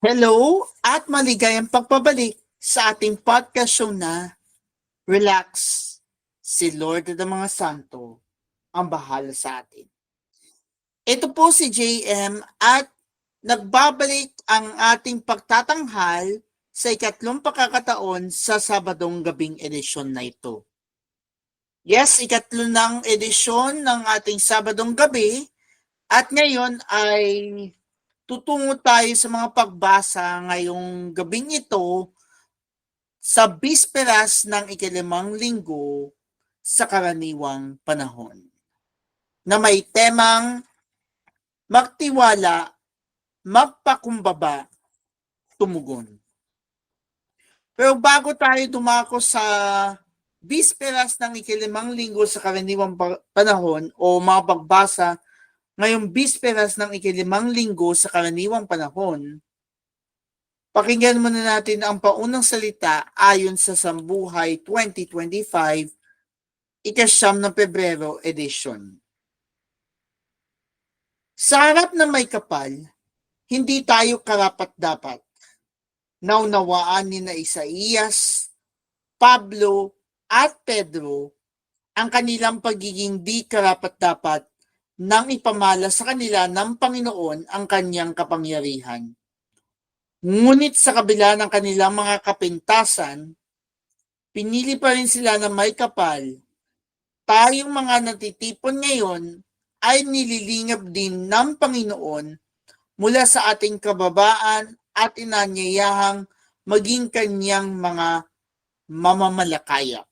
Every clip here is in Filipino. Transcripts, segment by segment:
Hello at maligayang pagpabalik sa ating podcast show na Relax, si Lord ng mga Santo ang bahala sa atin. Ito po si JM at nagbabalik ang ating pagtatanghal sa ikatlong pagkakataon sa Sabadong gabing edisyon na ito. Yes, ikatlo ng edisyon ng ating Sabadong gabi at ngayon ay tutungo tayo sa mga pagbasa ngayong gabing ito sa bisperas ng ikilimang linggo sa karaniwang panahon na may temang magtiwala, magpakumbaba, tumugon. Pero bago tayo dumako sa bisperas ng ikilimang linggo sa karaniwang pa- panahon o mga pagbasa ngayong bisperas ng ikilimang linggo sa karaniwang panahon, pakinggan muna natin ang paunang salita ayon sa Sambuhay 2025, ikasyam ng Pebrero edition. Sa harap ng may kapal, hindi tayo karapat-dapat. Naunawaan ni na Isaías, Pablo, at Pedro ang kanilang pagiging di karapat-dapat nang ipamala sa kanila ng Panginoon ang kanyang kapangyarihan. Ngunit sa kabila ng kanilang mga kapintasan, pinili pa rin sila na may kapal. Tayong mga natitipon ngayon ay nililingap din ng Panginoon mula sa ating kababaan at inanyayahang maging kanyang mga mamamalakaya.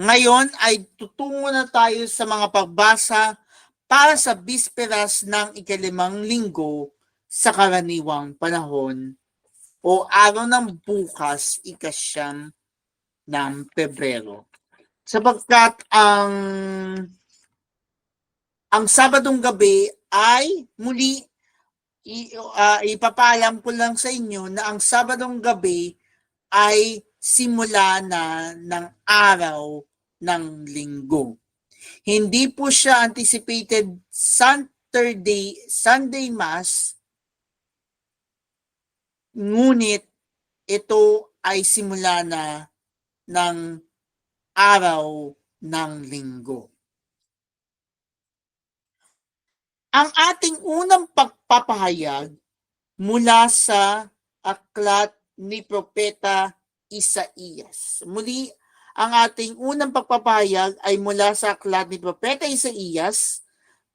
Ngayon ay tutungo na tayo sa mga pagbasa para sa bisperas ng ikalimang linggo sa karaniwang panahon o araw ng bukas ikasyam ng Pebrero. Sapagkat ang ang Sabadong gabi ay muli i, ah, ipapaalam ko lang sa inyo na ang Sabadong gabi ay simula na ng araw ng linggo. Hindi po siya anticipated Saturday, Sunday Mass, ngunit ito ay simula na ng araw ng linggo. Ang ating unang pagpapahayag mula sa aklat ni Propeta Isaías. Muli, ang ating unang pagpapahayag ay mula sa aklat ni Propeta Isaías,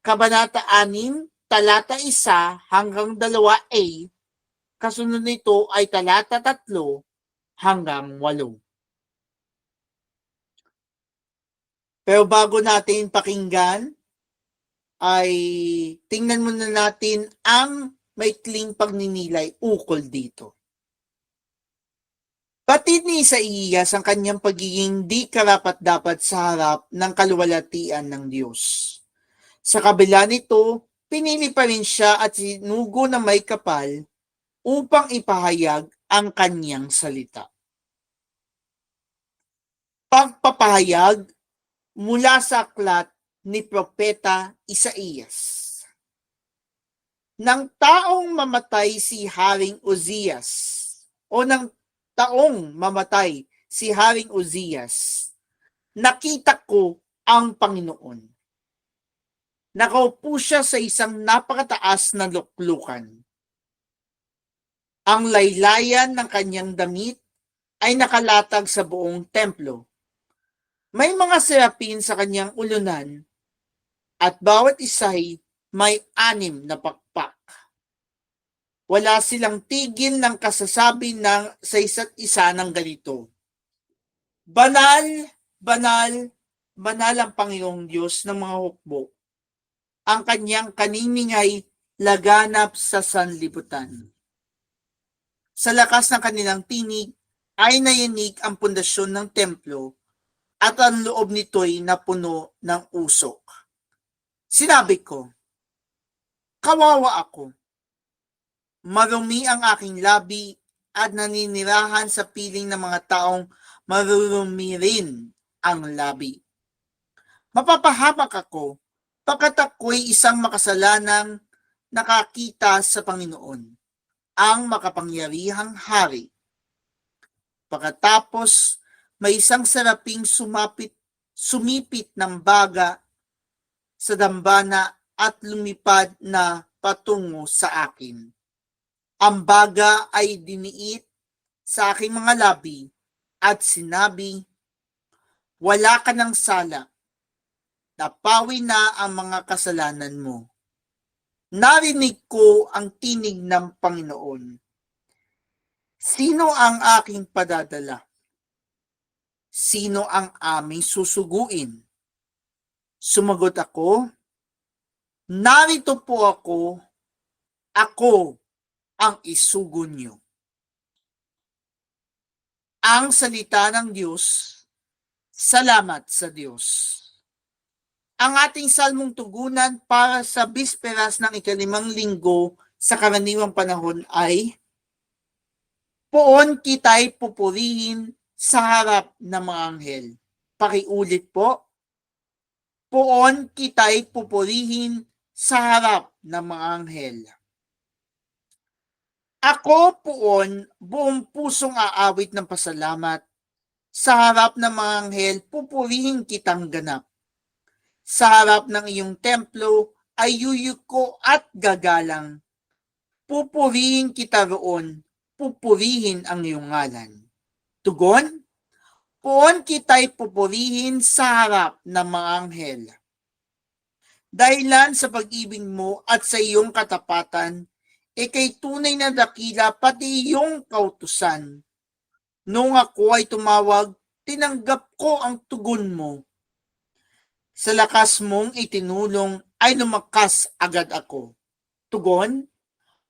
Kabanata 6, talata 1 hanggang 2a. Kasunod nito ay talata 3 hanggang 8. Pero bago natin pakinggan, ay tingnan muna natin ang maikling pagninilay ukol dito. Batid ni Isaías ang kanyang pagiging di karapat-dapat sa harap ng kaluwalhatian ng Diyos. Sa kabila nito, pinili pa rin siya at sinugo na may kapal upang ipahayag ang kanyang salita. Pagpapahayag mula sa aklat ni Propeta Isaías. Nang taong mamatay si Haring Uzias o nang taong mamatay si Haring Uzias, nakita ko ang Panginoon. Nakaupo siya sa isang napakataas na luklukan. Ang laylayan ng kanyang damit ay nakalatag sa buong templo. May mga serapin sa kanyang ulunan at bawat isa'y may anim na pakpak. Wala silang tigil ng kasasabi ng sa isa't isa ng ganito. Banal, banal, banal ang Panginoong Diyos ng mga hukbo. Ang kanyang kaniningay laganap sa sanlibutan. Sa lakas ng kanilang tinig ay nayanig ang pundasyon ng templo at ang loob nito'y napuno ng usok. Sinabi ko, kawawa ako. Marumi ang aking labi at naninirahan sa piling ng mga taong marurumi rin ang labi. Mapapahamak ako pagkat ako'y isang makasalanang nakakita sa Panginoon, ang makapangyarihang hari. Pagkatapos, may isang saraping sumapit, sumipit ng baga sa dambana at lumipad na patungo sa akin. Ang baga ay diniit sa aking mga labi at sinabi, Wala ka ng sala, napawi na ang mga kasalanan mo. Narinig ko ang tinig ng Panginoon. Sino ang aking padadala? Sino ang aming susuguin? Sumagot ako, Narito po ako, ako ang isugo niyo. Ang salita ng Diyos, salamat sa Diyos. Ang ating salmong tugunan para sa bisperas ng ikalimang linggo sa karaniwang panahon ay Poon kita'y pupurihin sa harap ng mga anghel. Pakiulit po. Poon kita'y pupurihin sa harap ng mga anghel. Ako poon buong pusong aawit ng pasalamat. Sa harap ng mga anghel, pupurihin kitang ganap. Sa harap ng iyong templo ay yuyuko at gagalang. Pupurihin kita roon, pupurihin ang iyong ngalan. Tugon, poon kita'y pupurihin sa harap ng mga anghel. Dahilan sa pag-ibig mo at sa iyong katapatan, ikay tunay na dakila pati iyong kautusan. Nung ako ay tumawag, tinanggap ko ang tugon mo. Sa lakas mong itinulong ay lumakas agad ako. Tugon,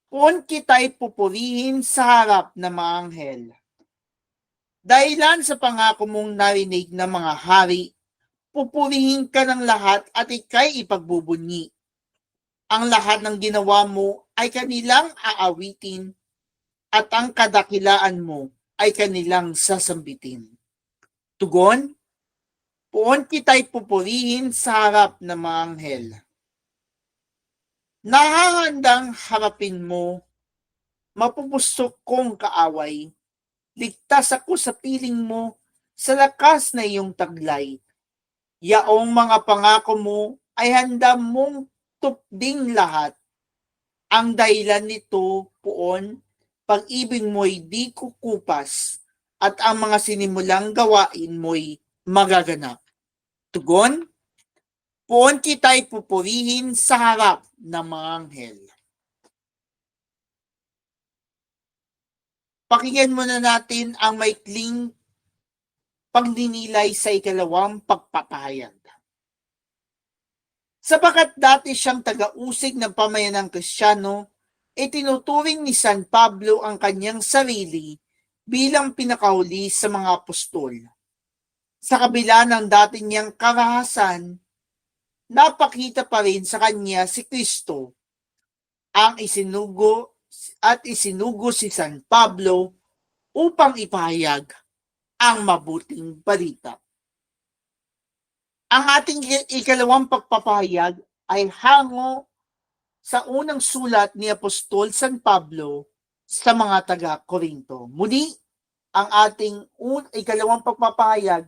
Poon kita'y pupurihin sa harap ng mga anghel. Dahilan sa pangako mong narinig ng mga hari, pupurihin ka ng lahat at ikay ipagbubunyi. Ang lahat ng ginawa mo ay kanilang aawitin at ang kadakilaan mo ay kanilang sasambitin. Tugon, Poon kita'y pupurihin sa harap ng mga anghel. Nahahandang harapin mo, mapupusok kong kaaway. Ligtas ako sa piling mo, sa lakas na iyong taglay. Yaong mga pangako mo ay handa mong tupding lahat. Ang dahilan nito, poon, pag-ibig mo'y di kukupas at ang mga sinimulang gawain mo'y magaganap. Tugon, Poon kita'y pupurihin sa harap ng mga anghel. Pakinggan muna natin ang maikling pagninilay sa ikalawang pagpapahayag. Sapagat dati siyang taga-usig ng pamayanang kristyano, itinuturing ni San Pablo ang kanyang sarili bilang pinakahuli sa mga apostol. Sa kabila ng dati niyang karahasan, napakita pa rin sa kanya si Kristo ang isinugo at isinugo si San Pablo upang ipahayag ang mabuting balita. Ang ating ikalawang pagpapahayag ay hango sa unang sulat ni Apostol San Pablo sa mga taga-Korinto. Muli, ang ating un- ikalawang pagpapahayag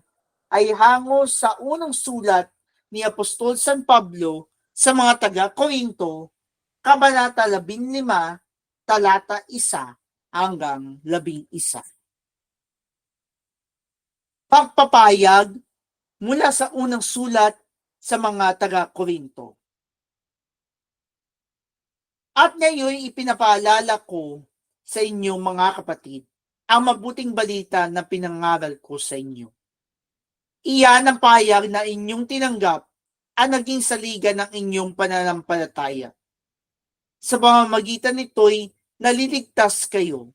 ay hango sa unang sulat ni Apostol San Pablo sa mga taga-Korinto, Kabanata 15, talata 1 hanggang 11. Pagpapayag mula sa unang sulat sa mga taga-Korinto. At ngayon ipinapaalala ko sa inyo mga kapatid ang mabuting balita na pinangaral ko sa inyo. Iyan ang payag na inyong tinanggap ang naging saliga ng inyong pananampalataya. Sa pamamagitan nito'y naliligtas kayo.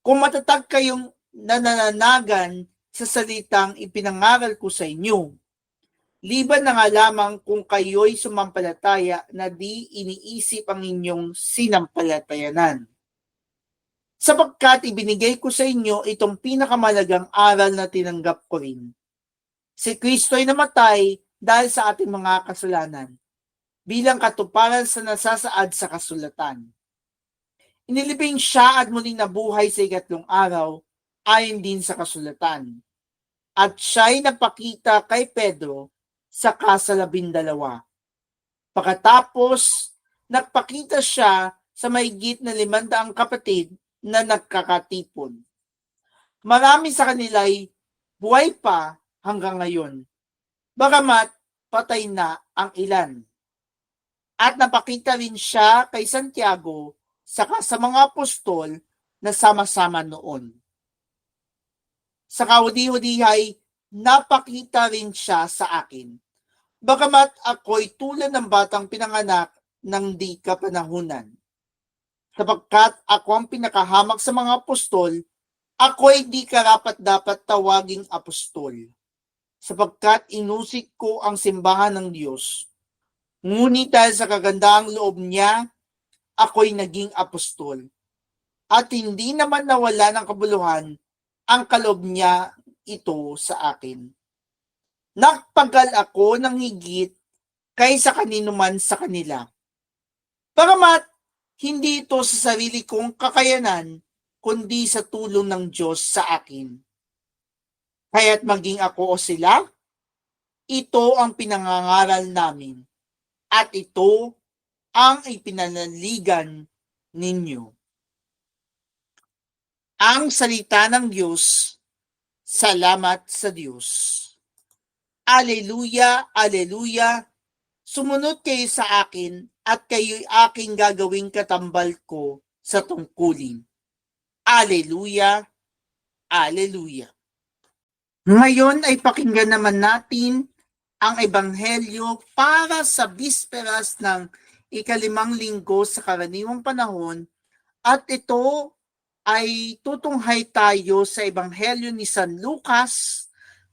Kung matatag kayong nananagan sa salitang ipinangaral ko sa inyo, liban na nga lamang kung kayo'y sumampalataya na di iniisip ang inyong sinampalatayanan. Sapagkat ibinigay ko sa inyo itong pinakamalagang aral na tinanggap ko rin. Si Kristo ay namatay dahil sa ating mga kasalanan. bilang katuparan sa nasasaad sa kasulatan. Inilibing siya at muling nabuhay sa ikatlong araw ayon din sa kasulatan. At siya'y napakita kay Pedro sa kasalabindalawa. Pagkatapos, nagpakita siya sa mahigit na limandaang kapatid na nagkakatipon. Marami sa kanila'y buhay pa hanggang ngayon. Bagamat patay na ang ilan. At napakita rin siya kay Santiago saka sa mga apostol na sama-sama noon. Sa kaudi-hudihay, napakita rin siya sa akin. Bagamat ako'y tulad ng batang pinanganak ng di kapanahunan. Sapagkat ako ang pinakahamak sa mga apostol, ako'y di karapat dapat tawaging apostol. Sapagkat inusik ko ang simbahan ng Diyos. Ngunit dahil sa kagandaang loob niya, ako'y naging apostol. At hindi naman nawala ng kabuluhan ang kaloob niya ito sa akin. Nagpagal ako ng higit kaysa kanino man sa kanila. Pagamat hindi ito sa sarili kong kakayanan, kundi sa tulong ng Diyos sa akin. Kaya't maging ako o sila, ito ang pinangangaral namin. At ito ang ipinanaligan ninyo. Ang salita ng Diyos, salamat sa Diyos. Aleluya, aleluya. Sumunod kayo sa akin at kayo'y aking gagawing katambal ko sa tungkulin. Aleluya, aleluya. Ngayon ay pakinggan naman natin ang Ebanghelyo para sa bisperas ng ikalimang linggo sa karaniwang panahon at ito ay tutunghay tayo sa Ebanghelyo ni San Lucas,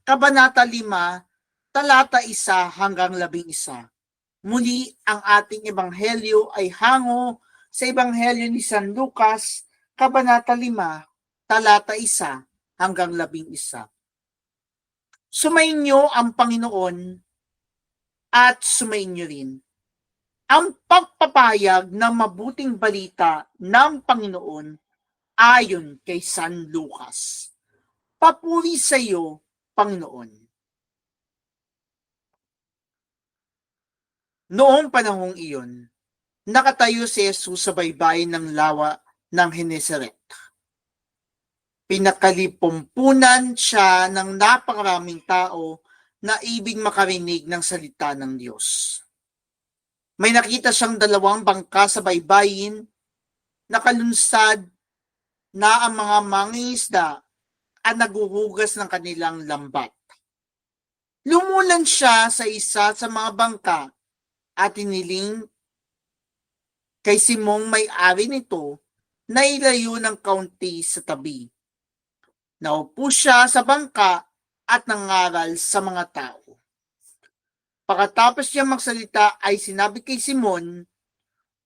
Kabanata 5, talata 1 hanggang 11. Muli, ang ating Ebanghelyo ay hango sa Ebanghelyo ni San Lucas, Kabanata 5, talata 1 hanggang 11. Sumainyo ang Panginoon at sumainyo rin ang pagpapayag ng mabuting balita ng Panginoon ayon kay San Lucas. Papuri sa iyo, Panginoon. Noong panahong iyon, nakatayo si Jesus sa baybayin ng lawa ng Genesaret. Pinakalipumpunan siya ng napakaraming tao na ibig makarinig ng salita ng Diyos. May nakita siyang dalawang bangka sa baybayin, nakalunsad na ang mga mangingisda at naguhugas ng kanilang lambat. Lumulan siya sa isa sa mga bangka at iniling kay Simong may-ari nito na ilayo ng kaunti sa tabi. Naupo siya sa bangka at nangaral sa mga tao. Pagkatapos niya magsalita ay sinabi kay Simon,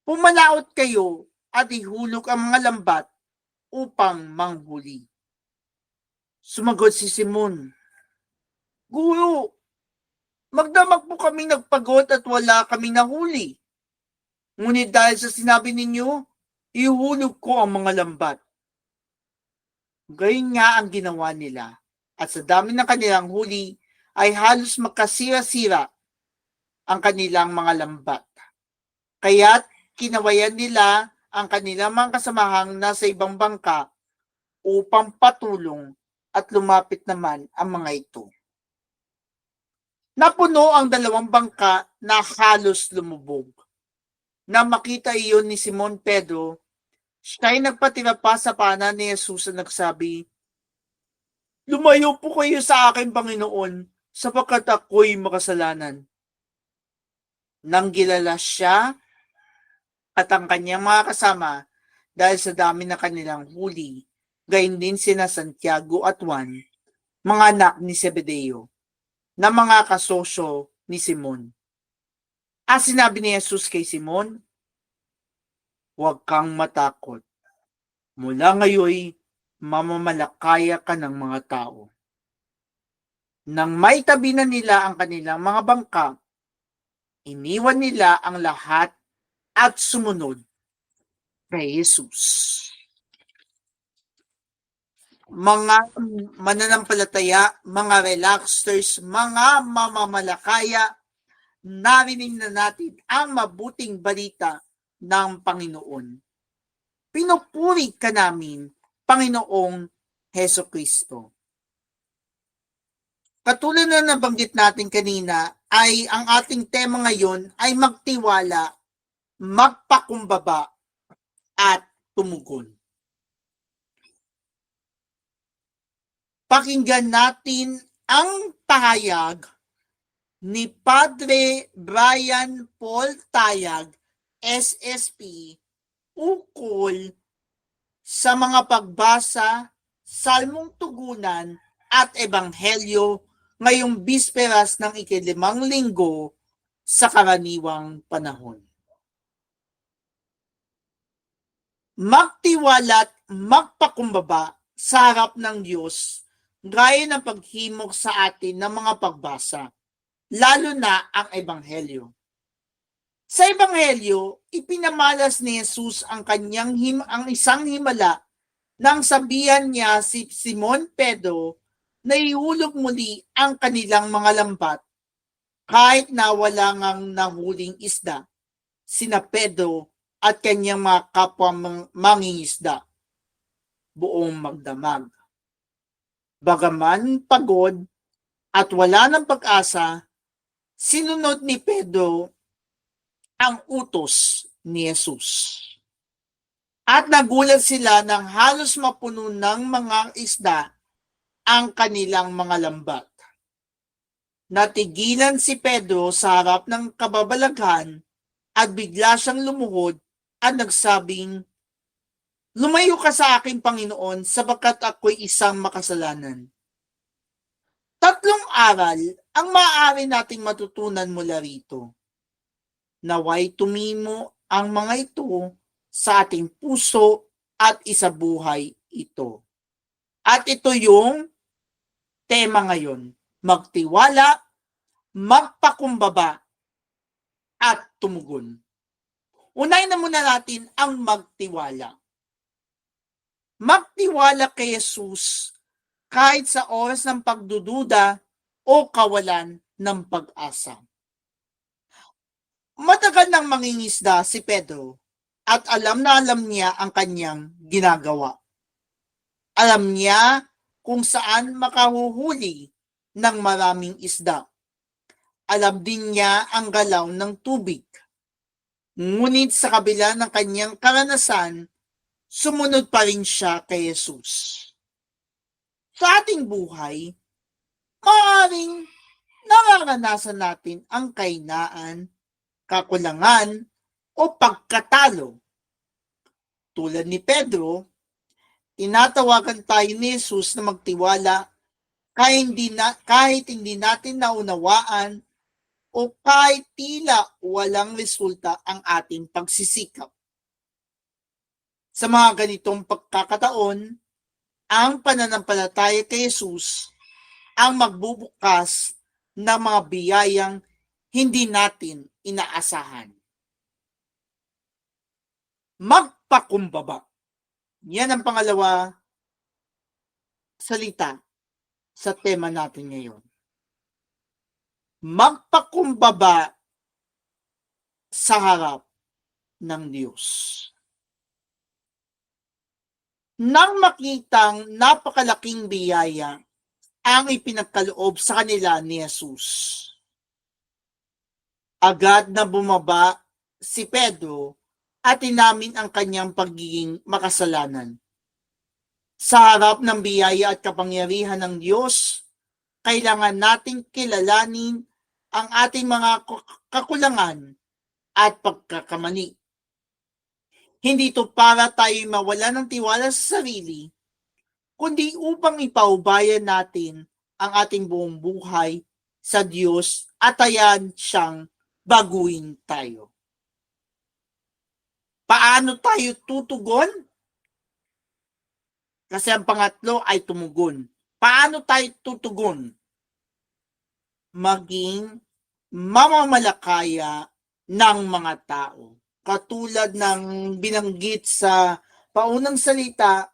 Pumalaot kayo at ihulog ang mga lambat upang manghuli. Sumagot si Simon, Guro, magdamag po kaming nagpagod at wala kaming nahuli. Ngunit dahil sa sinabi ninyo, ihulog ko ang mga lambat. Gayun nga ang ginawa nila. At sa dami ng kanilang huli, ay halos magkasira-sira ang kanilang mga lambat. Kaya't kinawayan nila ang kanilang mga kasamahang nasa ibang bangka upang patulong at lumapit naman ang mga ito. Napuno ang dalawang bangka na halos lumubog. Na makita iyon ni Simon Pedro, siya'y nagpatira pa sa pana ni Jesus na nagsabi, Lumayo po kayo sa akin, Panginoon, sapagkat ako'y makasalanan. Nang gilala siya at ang kanyang mga kasama dahil sa dami na kanilang huli, gayon din sina Santiago at Juan, mga anak ni Zebedeo, na mga kasosyo ni Simon. At sinabi ni Jesus kay Simon, Huwag kang matakot. Mula ngayoy, mamamalakaya ka ng mga tao. Nang may tabi na nila ang kanilang mga bangka, Iniwan nila ang lahat at sumunod kay Jesus. Mga mananampalataya, mga relaxers, mga mamamalakaya, narinig na natin ang mabuting balita ng Panginoon. Pinupuri ka namin, Panginoong Heso Kristo. Katulad na nabanggit natin kanina, ay ang ating tema ngayon ay magtiwala, magpakumbaba, at tumugon. Pakinggan natin ang pahayag ni Padre Brian Paul Tayag, SSP, ukol sa mga pagbasa, salmong tugunan at ebanghelyo ngayong bisperas ng ikilimang linggo sa karaniwang panahon. Magtiwala't magpakumbaba sa harap ng Diyos gaya ng paghimok sa atin ng mga pagbasa, lalo na ang ebanghelyo. Sa ebanghelyo, ipinamalas ni Jesus ang kanyang him ang isang himala nang sabihan niya si Simon Pedro na ihulog muli ang kanilang mga lambat kahit na wala ngang nahuling isda, sina Pedro at kanyang mga kapwa mang- mangingisda, buong magdamag. Bagaman pagod at wala ng pag-asa, sinunod ni Pedro ang utos ni Jesus. At nagulat sila nang halos mapuno ng mga isda ang kanilang mga lambat. Natigilan si Pedro sa harap ng kababalaghan at bigla siyang lumuhod at nagsabing, Lumayo ka sa aking Panginoon sabakat ako'y isang makasalanan. Tatlong aral ang maaari nating matutunan mula rito. Naway tumimo ang mga ito sa ating puso at isabuhay ito. At ito yung tema ngayon. Magtiwala, magpakumbaba, at tumugon. Unahin na muna natin ang magtiwala. Magtiwala kay Jesus kahit sa oras ng pagdududa o kawalan ng pag-asa. Matagal nang mangingisda si Pedro at alam na alam niya ang kanyang ginagawa. Alam niya kung saan makahuhuli ng maraming isda. Alam din niya ang galaw ng tubig. Ngunit sa kabila ng kanyang karanasan, sumunod pa rin siya kay Jesus. Sa ating buhay, maaaring nararanasan natin ang kainaan, kakulangan, o pagkatalo. Tulad ni Pedro, tinatawagan tayo ni Jesus na magtiwala kahit hindi, na, kahit hindi natin naunawaan o kahit tila walang resulta ang ating pagsisikap. Sa mga ganitong pagkakataon, ang pananampalataya kay Jesus ang magbubukas ng mga biyayang hindi natin inaasahan. Magpakumbaba. Yan ang pangalawa salita sa tema natin ngayon. Magpakumbaba sa harap ng Diyos. Nang makitang napakalaking biyaya ang ipinagkaloob sa kanila ni Jesus. Agad na bumaba si Pedro at inamin ang kanyang pagiging makasalanan. Sa harap ng biyaya at kapangyarihan ng Diyos, kailangan nating kilalanin ang ating mga kakulangan at pagkakamani. Hindi ito para tayo mawala ng tiwala sa sarili, kundi upang ipaubayan natin ang ating buong buhay sa Diyos at ayan siyang baguhin tayo. Paano tayo tutugon? Kasi ang pangatlo ay tumugon. Paano tayo tutugon? Maging mamamalakaya ng mga tao. Katulad ng binanggit sa paunang salita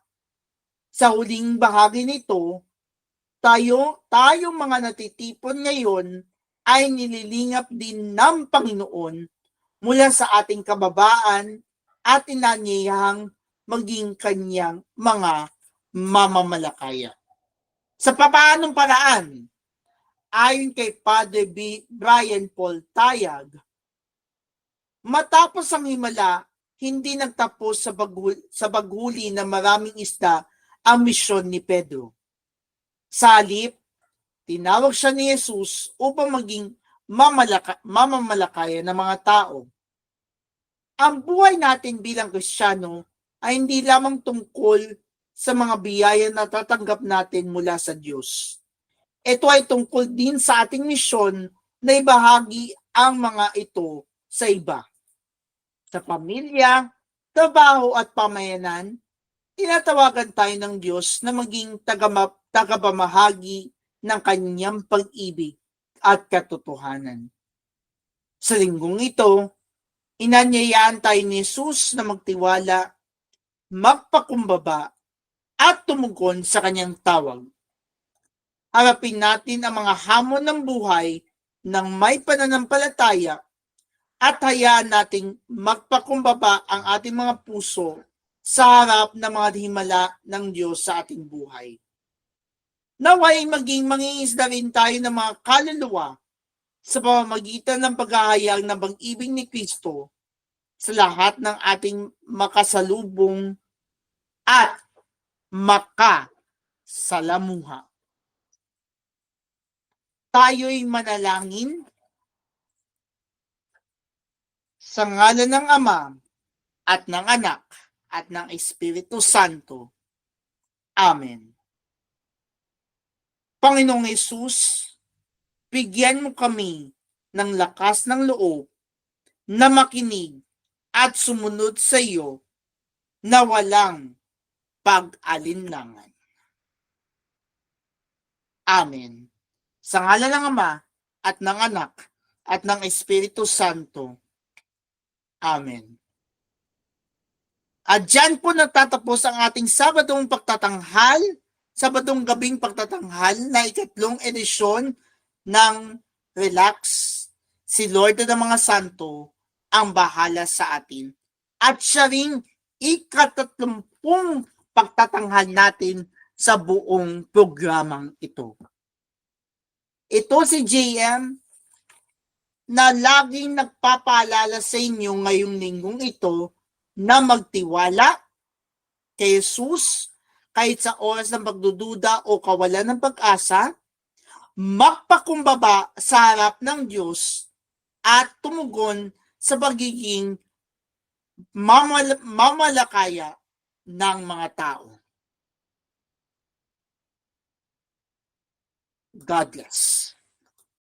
sa huling bahagi nito, tayo, tayong mga natitipon ngayon ay nililingap din ng Panginoon mula sa ating kababaan at inanyayahang maging kanyang mga mamamalakaya. Sa papaanong paraan, ayon kay Padre B. Brian Paul Tayag, matapos ang himala, hindi nagtapos sa, baghul- sa baghuli ng maraming isda ang misyon ni Pedro. Sa tinawag siya ni Jesus upang maging mamalaka, mamamalakaya ng mga tao. Ang buhay natin bilang Kristiyano ay hindi lamang tungkol sa mga biyaya na tatanggap natin mula sa Diyos. Ito ay tungkol din sa ating misyon na ibahagi ang mga ito sa iba. Sa pamilya, trabaho at pamayanan, tinatawagan tayo ng Diyos na maging tagama, tagapamahagi ng kanyang pag-ibig at katotohanan. Sa linggong ito, inanyayaan tayo ni Jesus na magtiwala, magpakumbaba, at tumugon sa kanyang tawag. Harapin natin ang mga hamon ng buhay ng may pananampalataya at hayaan nating magpakumbaba ang ating mga puso sa harap ng mga himala ng Diyos sa ating buhay. Naway maging mangingisda rin tayo ng mga kaluluwa sa pamamagitan ng paghahayag ng pag-ibig ni Kristo sa lahat ng ating makasalubong at makasalamuha. Tayo'y manalangin sa ngalan ng Ama at ng Anak at ng Espiritu Santo. Amen. Panginoong Yesus, bigyan mo kami ng lakas ng loob na makinig at sumunod sa iyo na walang pag-alinlangan. Amen. Sa ngalan ng Ama at ng Anak at ng Espiritu Santo. Amen. At dyan po natatapos ang ating Sabadong pagtatanghal, Sabadong gabing pagtatanghal na ikatlong edisyon ng Relax. Si Lord ng mga Santo ang bahala sa atin. At siya ring ikatatlumpung pagtatanghal natin sa buong programang ito. Ito si JM na laging nagpapaalala sa inyo ngayong linggong ito na magtiwala kay Jesus kahit sa oras ng pagdududa o kawalan ng pag-asa, magpakumbaba sa harap ng Diyos at tumugon sa pagiging mamal- mamalakaya ng mga tao. God bless.